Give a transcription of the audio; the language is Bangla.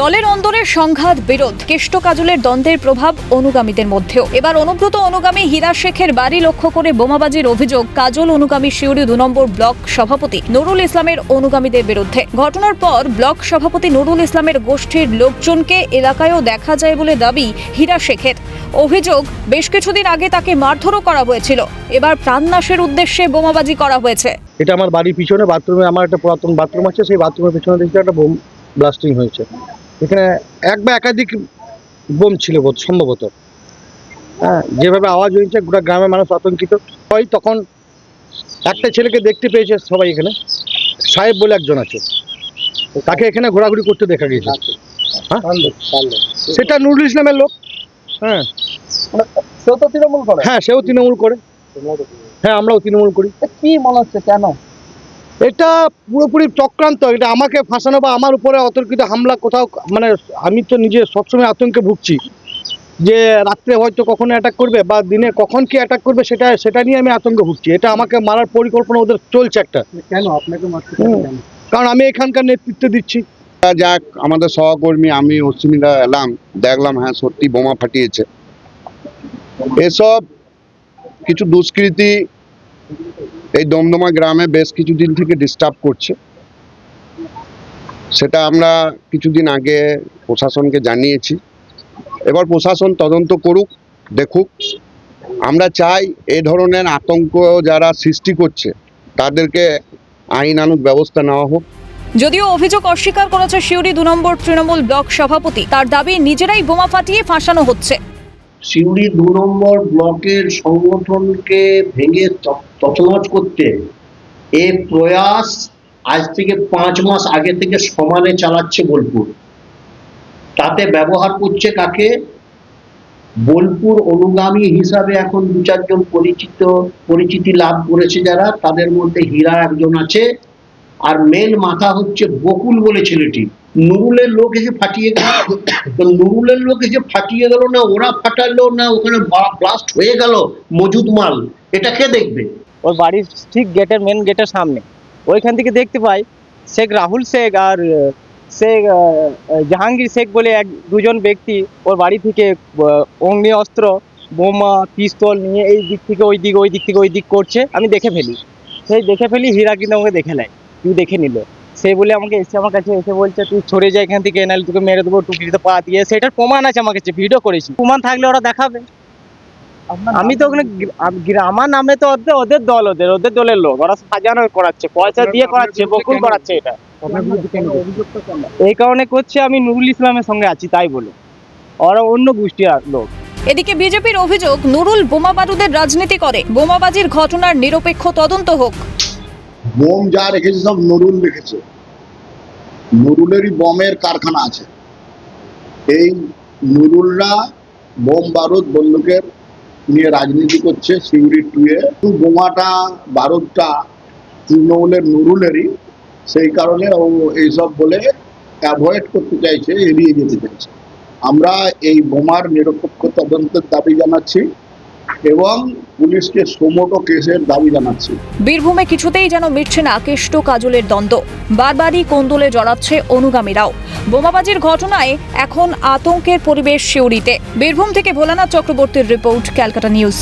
দলের অন্দরের সংঘাত, বিরোধ কেষ্ট কাজলের দ্বন্দ্বের প্রভাব অনুগামীদের মধ্যেও। এবার অনুব্রত অনুগামী হীরা শেখের বাড়ি লক্ষ্য করে বোমাবাজির অভিযোগ, কাজল অনুগামী শিউরি দু নম্বর ব্লক সভাপতি নুরুল ইসলামের অনুগামীদের বিরুদ্ধে। ঘটনার পর ব্লক সভাপতি নুরুল ইসলামের গোষ্ঠীর লোকজনকে এলাকায়ও দেখা যায় বলে দাবি হীরা শেখের। অভিযোগ, বেশ কিছুদিন আগে তাকে মারধরও করা হয়েছিল। এবার প্রাণনাশের উদ্দেশ্যে বোমাবাজি করা হয়েছে। এটা আমার বাড়ির পিছনে, বাথরুমে, আমার একটা পুরাতন বাথরুম আছে, সেই বাথরুমের পিছনে দেখছি একটা ব্লাস্টিং হয়েছে। এখানে এক বা একাধিক বোম ছিল বোধ সম্ভবত। হ্যাঁ যেভাবে আওয়াজ হয়েছে গোটা গ্রামের মানুষ আতঙ্কিত। হয় তখন একটা ছেলেকে দেখতে পেয়েছে সবাই এখানে। সাহেব বলে একজন আছে। তাকে এখানে ঘোরাঘুরি করতে দেখা গেছে হ্যাঁ? সেটা নুরুল ইসলামের লোক। হ্যাঁ। সেও তো তৃণমূল করে? হ্যাঁ সেও তৃণমূল করে। হ্যাঁ আমরাও তৃণমূল করি। কি মনে হচ্ছে কেন? এটা পুরোপুরি চক্রান্ত এটা আমাকে ফাঁসানো বা আমার উপরে অতর্কিত হামলা কোথাও মানে আমি তো নিজে সবসময় আতঙ্কে ভুগছি যে রাত্রে হয়তো কখনো অ্যাটাক করবে বা দিনে কখন কি অ্যাটাক করবে সেটা সেটা নিয়ে আমি আতঙ্কে ভুগছি। এটা আমাকে মারার পরিকল্পনা ওদের চলছে একটা। কেন? আপনাকে কারণ আমি এখানকার নেতৃত্ব দিচ্ছি। যাক আমাদের সহকর্মী আমি অশ্বিনীরা এলাম। দেখলাম হ্যাঁ সত্যি বোমা ফাটিয়েছে। এসব কিছু দুষ্কৃতী এই দমদমা গ্রামে বেশ কিছুদিন থেকে ডিস্টার্ব করছে। সেটা আমরা কিছুদিন আগে প্রশাসনকে জানিয়েছি। এবার প্রশাসন তদন্ত করুক, দেখুক। আমরা চাই এ ধরনের আতঙ্ক যারা সৃষ্টি করছে, তাদেরকে আইনানুগ ব্যবস্থা নেওয়া হোক। যদিও অভিযোগ অস্বীকার করেছে শিউরি দু নম্বর তৃণমূল ব্লক সভাপতি, তার দাবি নিজেরাই বোমা ফাটিয়ে ফাঁসানো হচ্ছে। সিউড়ি দু নম্বর ব্লকের সংগঠনকে ভেঙে তছনছ করতে এ প্রয়াস আজ থেকে পাঁচ মাস আগে থেকে সমানে চালাচ্ছে বোলপুর। তাতে ব্যবহার করছে কাকে? বোলপুর অনুগামী হিসাবে এখন দু চারজন পরিচিত, পরিচিতি লাভ করেছে যারা, তাদের মধ্যে হীরা একজন আছে, আর মেন মাথা হচ্ছে বকুল বলে ছেলেটি। নুরুলের লোক এসে ফাটিয়ে গেল নুরুলের লোক এসে ফাটিয়ে গেল না, ওরা ফাটালো না, ওখানে ব্লাস্ট হয়ে গেল মজুদ মাল। এটা কে দেখবে? ওর বাড়ির ঠিক গেটের মেন গেটের সামনে। ওইখান থেকে দেখতে পাই, শেখ রাহুল শেখ আর শেখ জাহাঙ্গীর শেখ বলে এক, দুজন ব্যক্তি ওর বাড়ি থেকে অগ্নি অস্ত্র, বোমা, পিস্তল নিয়ে এই দিক থেকে, ওই দিক ওই দিক থেকে, ওই দিক করছে। আমি দেখে ফেলি। সেই দেখে ফেলি, হীরা কিন্তু আমাকে দেখে নেয়। তুই দেখে নিল। সে বলে আমাকে এসে আমার কাছে এসে বলছে তুই সরে যা এখান থেকে নাহলে তোকে মেরে দেবো টুকরিতে পা দিয়ে। সেটার প্রমাণ আছে আমার কাছে ভিডিও করেছি। প্রমাণ থাকলে ওরা দেখাবে। আমি তো ওখানে আমার নামে তো ওদের ওদের দল ওদের ওদের দলের লোক। ওরা সাজানো করাচ্ছে পয়সা দিয়ে করাচ্ছে বকুল করাচ্ছে এটা। এই কারণে করছে আমি নুরুল ইসলামের সঙ্গে আছি তাই বলে। ওরা অন্য গোষ্ঠীর আর লোক। এদিকে বিজেপির অভিযোগ নুরুল বোমা বারুদের রাজনীতি করে। বোমাবাজির ঘটনার নিরপেক্ষ তদন্ত হোক। বোম যা রেখেছে সব নুরুল রেখেছে। নুরুলেরই বোমের কারখানা আছে। এই নুরুলরা বোম বারুদ বন্দুকের নিয়ে রাজনীতি করছে সিউড়ি টুয়ে। বোমাটা, বারুদটা তৃণমূলের নুরুলেরই। সেই কারণে ও এইসব বলে অ্যাভয়েড করতে চাইছে, এড়িয়ে যেতে চাইছে। আমরা এই বোমার নিরপেক্ষ তদন্তের দাবি জানাচ্ছি। এবং পুলিশকে সোমোটো কেসের দাবি জানাচ্ছে। বীরভূমে কিছুতেই যেন মিটছে না কেষ্ট কাজলের দ্বন্দ্ব। বারবারই কোন্দলে জড়াচ্ছে অনুগামীরাও। বোমাবাজির ঘটনায় এখন আতঙ্কের পরিবেশ শিউরিতে। বীরভূম থেকে ভোলানাথ চক্রবর্তীর রিপোর্ট, ক্যালকাটা নিউজ।